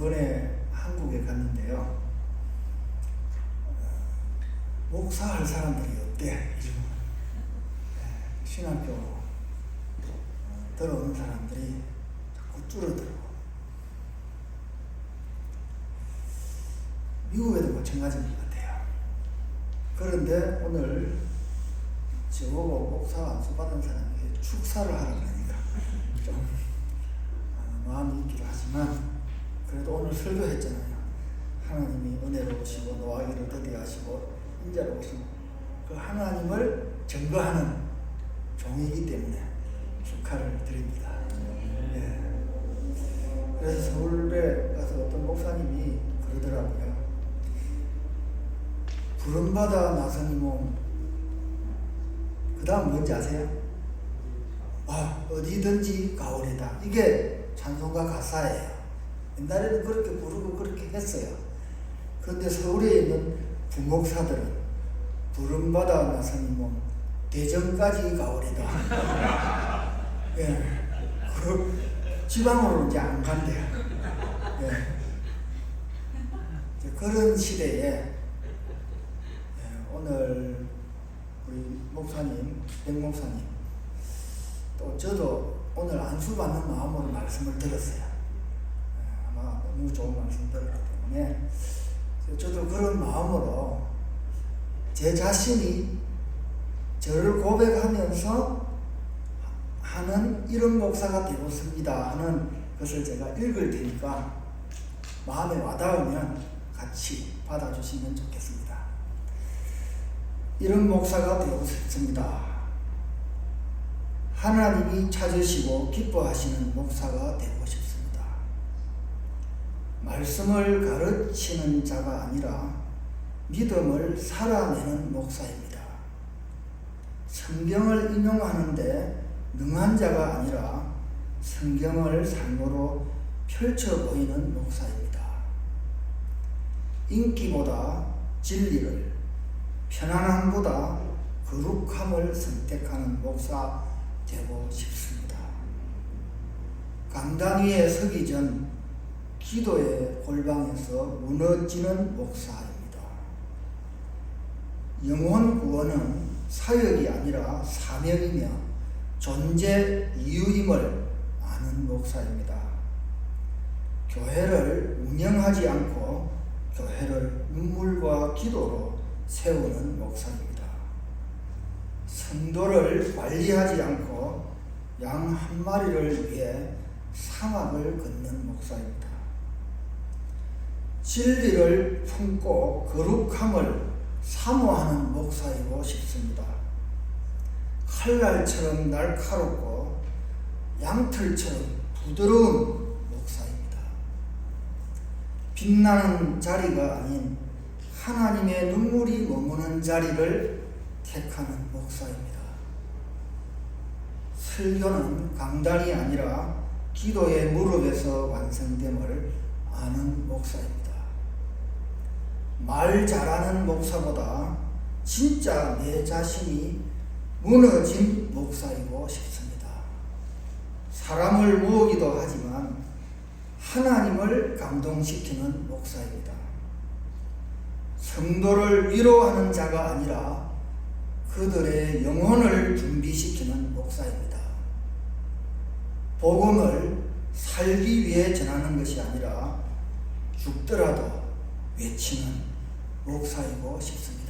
이번에 한국에 갔는데요. 어, 목사할 사람들이 없대. 예, 신학교 어, 들어오는 사람들이 자꾸 줄어들고. 미국에도 마찬가지인 것 같아요. 그런데 오늘 저보고 목사 안수 받은 사람에게 축사를 하라고 하니까 좀 어, 마음이 있기도 하지만 오늘 설교했잖아요. 하나님이 은혜로 오시고 노하기를 드디어 하시고 인자로 오시고 그 하나님을 증거하는 종이기 때문에 축하를 드립니다. 예. 그래서 서울에 가서 어떤 목사님이 그러더라고요. 부름받아 나서니 몸. 그 다음 뭔지 아세요? 아, 어디든지 가오리다. 이게 찬송가 가사예요. 옛날에는 그렇게 부르고 그렇게 했어요. 그런데 서울에 있는 부목사들은 부름받아 나서니 몸. 대전까지 가오리다. 예. 그 지방으로 이제 안 간대요. 예. 그런 시대에 예, 오늘 우리 목사님, 백 목사님, 또 저도 오늘 안수 받는 마음으로 말씀을 들었어요. 너무 좋은 말씀 들었기 때문에 저도 그런 마음으로 제 자신이 저를 고백하면서 하는 이런 목사가 되었습니다 하는 것을 제가 읽을 테니까 마음에 와닿으면 같이 받아주시면 좋겠습니다. 이런 목사가 되고 싶습니다. 하나님이 찾으시고 기뻐하시는 목사가 되고 싶습니다. 말씀을 가르치는 자가 아니라 믿음을 살아내는 목사입니다. 성경을 인용하는데 능한 자가 아니라 성경을 삶으로 펼쳐 보이는 목사입니다. 인기보다 진리를, 편안함보다 거룩함을 선택하는 목사 되고 싶습니다. 강단 위에 서기 전 기도의 골방에서 무너지는 목사입니다. 영혼 구원은 사역이 아니라 사명이며 존재 이유임을 아는 목사입니다. 교회를 운영하지 않고 교회를 눈물과 기도로 세우는 목사입니다. 성도를 관리하지 않고 양 한 마리를 위해 사막을 걷는 목사입니다. 진리를 품고 거룩함을 사모하는 목사이고 싶습니다. 칼날처럼 날카롭고 양털처럼 부드러운 목사입니다. 빛나는 자리가 아닌 하나님의 눈물이 머무는 자리를 택하는 목사입니다. 설교는 강단이 아니라 기도의 무릎에서 완성됨을 아는 목사입니다. 말 잘하는 목사보다 진짜 내 자신이 무너진 목사이고 싶습니다. 사람을 모으기도 하지만 하나님을 감동시키는 목사입니다. 성도를 위로하는 자가 아니라 그들의 영혼을 준비시키는 목사입니다. 복음을 살기 위해 전하는 것이 아니라 죽더라도 외치는 목사이고 싶습니다.